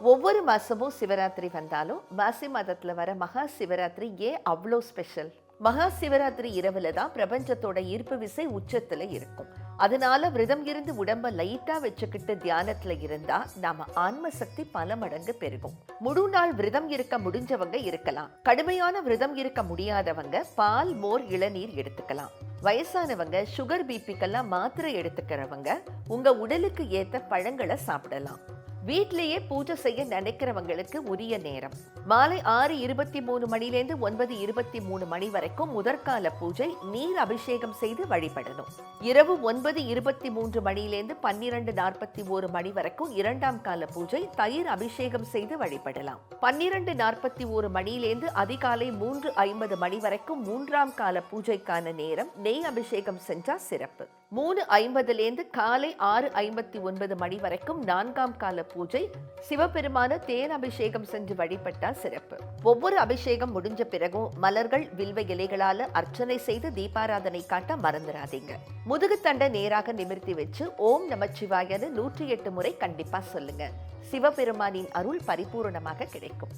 ஒவ்வொரு மாசமும் சிவராத்திரி வந்தாலும் மாசி மாதத்தில் வர மகா சிவராத்திரி ஏன் அவ்வளோ ஸ்பெஷல் மகா சிவராத்திரி இரவுல தான் பிரபஞ்சத்தோட ஈர்ப்பு விசை உச்சத்துல இருக்கும். அதனால விரதம் இருந்து உடம்ப லைட்டா வச்சுக்கிட்டு தியானத்துல இருந்தா நாம ஆன்ம சக்தி பல மடங்கு பெருகும். முழு நாள் விரதம் இருக்க முடிஞ்சவங்க இருக்கலாம். கடுமையான விரதம் இருக்க முடியாதவங்க பால் மோர் இளநீர் எடுத்துக்கலாம். வயசானவங்க சுகர் பிபிக்கெல்லாம் மாத்திரை எடுத்துக்கிறவங்க உங்க உடலுக்கு ஏத்த பழங்களை சாப்பிடலாம். வீட்டிலேயே பூஜை செய்ய நினைக்கிறவங்களுக்கு உரிய நேரம். மாலை ஆறு இருபத்தி மூணு மணிலேருந்து ஒன்பது இருபத்தி மூணு மணி வரைக்கும் முதற்கால பூஜை நீர் அபிஷேகம் செய்து வழிபடணும். இரவு ஒன்பது இருபத்தி மூன்று மணிலேருந்து பன்னிரண்டு நாற்பத்தி ஒரு மணி வரைக்கும் இரண்டாம் கால பூஜை தயிர் அபிஷேகம் செய்து வழிபடலாம். பன்னிரண்டு நாற்பத்தி ஒரு மணிலேருந்து அதிகாலை மூன்று ஐம்பது மணி வரைக்கும் மூன்றாம் கால பூஜைக்கான நேரம் நெய் அபிஷேகம் செஞ்சா சிறப்பு. மூணு ஐம்பதுலேருந்து காலை ஆறு ஐம்பத்தி ஒன்பது மணி வரைக்கும் நான்காம் கால பூஜை. சிவபெருமான தேன் அபிஷேகம் செஞ்சு வழிபட்டா சிறப்பு. ஒவ்வொரு அபிஷேகம் முடிஞ்ச பிறகும் மலர்கள் வில்வ இலைகளால அர்ச்சனை செய்து தீபாராதனை காட்ட மறந்துடாதீங்க முதுகுத்தண்டை நேராக நிமிர்த்தி வச்சு ஓம் நமச்சிவாயன்னு நூற்றி எட்டு முறை கண்டிப்பா சொல்லுங்க. சிவபெருமானின் அருள் பரிபூரணமாக கிடைக்கும்.